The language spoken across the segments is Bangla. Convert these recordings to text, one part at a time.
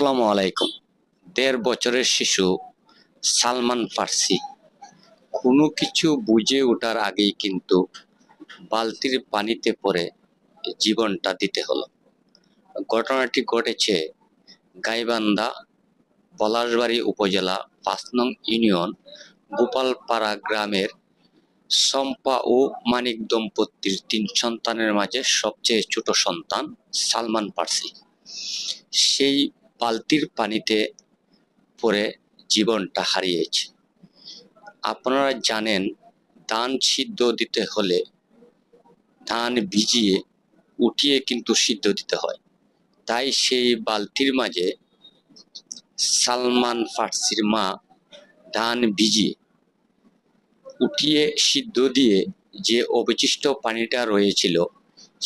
আসসালামু আলাইকুম। দেড় বছরের শিশু সালমান ফার্সি। কোনো কিছু বুঝে ওঠার আগেই কিন্তু বালতির পানিতে পড়ে জীবনটা দিতে হলো। ঘটনাটি ঘটেছে গাইবান্ধা, পলাশবাড়ি উপজেলা পাঁচ নং ইউনিয়ন, গোপালপাড়া গ্রামের সম্পা ও মানিক দম্পতির তিন সন্তানের মাঝে সবচেয়ে ছোট সন্তান সালমান পার্সি সেই বালতির পানিতে পড়ে জীবনটা হারিয়েছে। আপনারা জানেন, ধান সিদ্ধ দিতে হলে ধান ভিজিয়ে উঠিয়ে কিন্তু সিদ্ধ দিতে হয়। তাই সেই বালতির মাঝে সালমান ফার্সির মা ধান ভিজিয়ে উঠিয়ে সিদ্ধ দিয়ে যে অবশিষ্ট পানিটা রয়েছিল,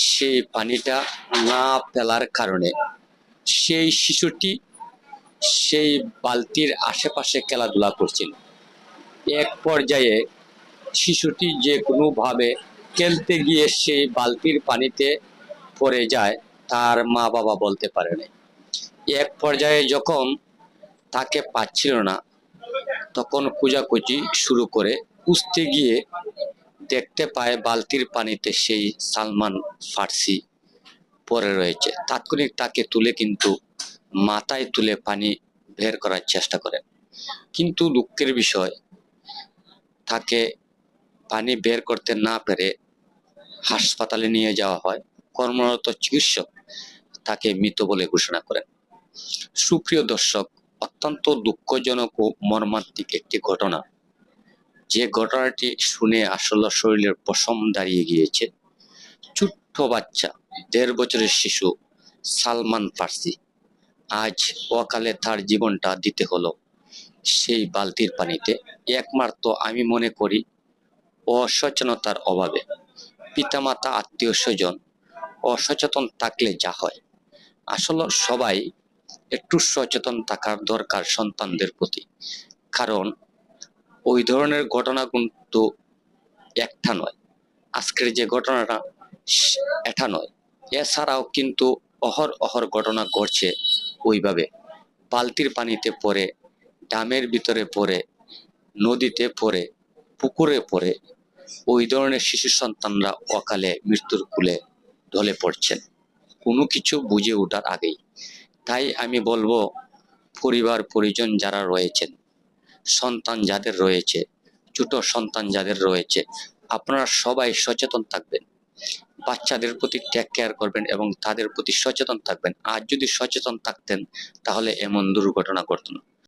সেই পানিটা না ফেলার কারণে সেই শিশুটি সেই বালতির আশেপাশে খেলাধুলা করছিল। এক পর্যায়ে শিশুটি যে কোনোভাবে খেলতে গিয়ে সেই বালতির পানিতে পড়ে যায়, তার মা বাবা বলতে পারে নাই। এক পর্যায়ে যখন তাকে পাচ্ছিল না, তখন খোঁজাখুঁজি শুরু করে খুঁজতে গিয়ে দেখতে পায় বালতির পানিতে সেই সালমান ফার্সি পড়ে রয়েছে। তাৎক্ষণিক তাকে তুলে কিন্তু মাথায় তুলে পানি বের করার চেষ্টা করেন কিন্তু দুঃখের বিষয়, তাকে পানি বের করতে না পেরে হাসপাতালে নিয়ে যাওয়া হয়। কর্মরত চিকিৎসক তাকে মৃত বলে ঘোষণা করেন। সুপ্রিয় দর্শক, অত্যন্ত দুঃখজনক ও মর্মান্তিক একটি ঘটনা। যে ঘটনাটি শুনে আসলে শরীরের পশম দাঁড়িয়ে গিয়েছে। ছোট্ট বাচ্চা, দেড় বছরের শিশু, সালমান ফার্সি। আজ অকালে তার জীবনটা দিতে হলো সেই বালতির পানিতে। একমাত্র আমি মনে করি অসচেতনতার অভাবে। পিতামাতা, আত্মীয় স্বজন অসচেতন থাকলে যা হয়। আসলে সবাই একটু সচেতন থাকার দরকার সন্তানদের প্রতি। কারণ ওই ধরনের ঘটনা কিন্তু একটা নয়। আজকের যে ঘটনাটা এটা নয়। এছাড়াও কিন্তু অহর অহর ঘটনা ঘটছে ওইভাবে। বালতির পানিতে পড়ে ডামের ভিতরে পড়ে, নদীতে পড়ে, পুকুরে পড়ে, ওই ধরনের শিশু সন্তানরা অকালে মৃত্যুর কুলে ঢলে পড়ছেন। কোনো কিছু বুঝে ওঠার আগেই। তাই আমি বলব, পরিবার, পরিজন যারা রয়েছেন, সন্তান যাদের রয়েছে, ছোট সন্তান যাদের রয়েছে, আপনারা সবাই সচেতন থাকবেন। বাচ্চাদের প্রতি টেক কেয়ার করবেন এবং তাদের প্রতি সচেতন থাকবেন। আর যদি সচেতন থাকতেন, তাহলে এমন দুর্ঘটনা ঘটতো না।